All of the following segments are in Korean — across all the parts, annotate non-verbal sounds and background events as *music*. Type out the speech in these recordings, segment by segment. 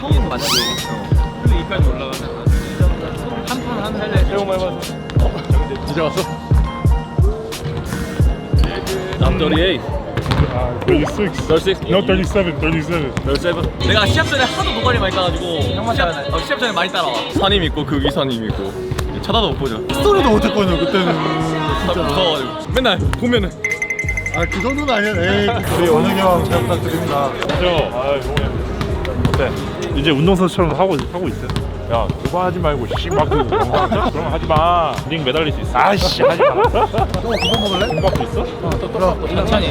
형도 만나고 그리고 이까지 올라가면 한판 하는 할래 새우 많이 봤어 이제 왔어? 남38 Uh, 36. 36 No, 37. 37. 37 내가 시합 전에 하도 노가리 많이 따가지고 시합, 어, 시합 전에 많이 따라와 선임 있고 그 위선임 있고 쳐다도 못 보죠 스토리도 못했거든요, 그때는. 진짜 무서워가지고 맨날 보면은 아, 그 정도는 아니야. 에이, 우리 원웅이 형, 잘 부탁드립니다. 저, 아, 용해. 어때? 이제 운동선수처럼 하고 하고 있어. 야, 그거 하지 말고 씨막 그 그럼 하지 마. 링 매달릴 수 있어. 아이씨, 하지 마. 또 그거 먹을래? 김밥도 있어? 천천히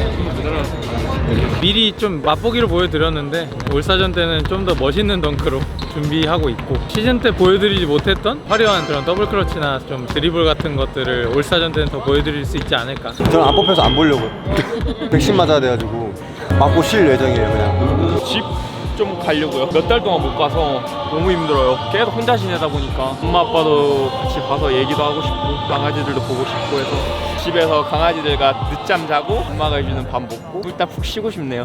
미리 좀 맛보기를 보여드렸는데 올 사전 때는 좀 더 멋있는 덩크로 준비하고 있고 시즌 때 보여드리지 못했던 화려한 그런 더블 클러치나 좀 드리블 같은 것들을 올 사전 때는 더 보여드릴 수 있지 않을까 저는 안 뽑혀서 안 보려고요. 백신 맞아야 돼가지고 맞고 쉴 예정이에요 그냥. 집 좀 가려고요. 몇 달 동안 못 가서 너무 힘들어요. 계속 혼자 지내다 보니까 엄마 아빠도 같이 봐서 얘기도 하고 싶고 강아지들도 보고 싶고 해서 집에서 강아지들과 늦잠 자고 엄마가 해주는 밥 먹고 일단 푹 쉬고 싶네요.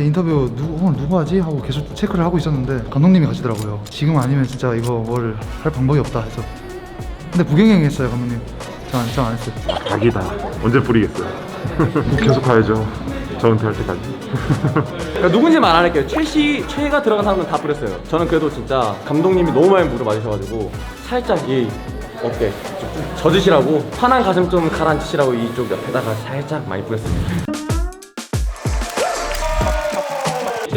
이제 인터뷰 누구 오늘 누구 하지 하고 계속 체크를 하고 있었는데 감독님이 가시더라고요. 지금 아니면 진짜 이거 뭘 할 방법이 없다 해서. 근데 부경행 했어요 감독님. 저안 저안 했어요. 각이다. 언제 뿌리겠어요? *laughs* 계속 가야죠. 저 은퇴할 때까지. 그러니까 누군지 말 안 할게요. 최씨 최가 들어간 사람은 다 뿌렸어요. 저는 그래도 진짜 감독님이 너무 많이 물어봐주셔가지고 살짝 이 어깨 좀, 좀 젖으시라고 편한 가슴 좀 가라앉히시라고 이쪽 옆에다가 살짝 많이 뿌렸습니다.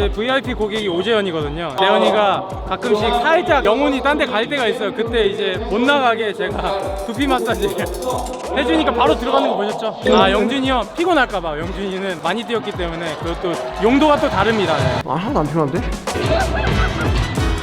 제 VIP 고객이 오재현이거든요. 재현이가 가끔씩 살짝 영혼이 딴 데 갈 때가 있어요. 그때 이제 못 나가게 제가 *laughs* 두피 마사지 *laughs* 해주니까 바로 들어가는 거 보셨죠? 아 영준이 형 피곤할까봐 영준이는 많이 뛰었기 때문에 그것도 용도가 또 다릅니다. 네. 아 하나도 안 필요한데? *laughs*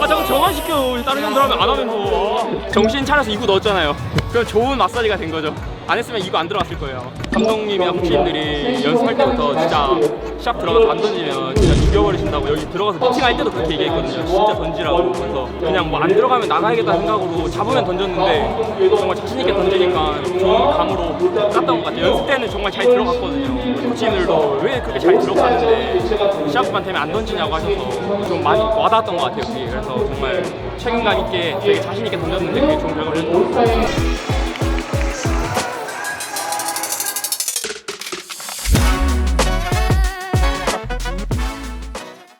아 자꾸 저만 시켜 다른 형들 하면 안 하면서 정신 차려서 이구 넣었잖아요. 그럼 좋은 마사지가 된 거죠. 안 했으면 이거 안 들어갔을 거예요. 감독님이나 코치님들이 연습할 때부터 진짜 시합 들어가서 안 던지면 진짜 죽여버리신다고 여기 들어가서 미팅할 때도 그렇게 얘기했거든요. 진짜 던지라고. 그래서 그냥 뭐 안 들어가면 나가야겠다 생각으로 잡으면 던졌는데 정말 자신 있게 던지니까 좋은 감으로 깠던 것 같아요. 연습 때는 정말 잘 들어갔거든요. 코치님들도 왜 그렇게 잘 들어가는데 시합만 되면 안 던지냐고 하셔서 좀 많이 와닿았던 것 같아요. 그게. 그래서 정말 책임감 있게 되게 자신 있게 던졌는데 그게 좋은 결과를 냈던 것 같아요.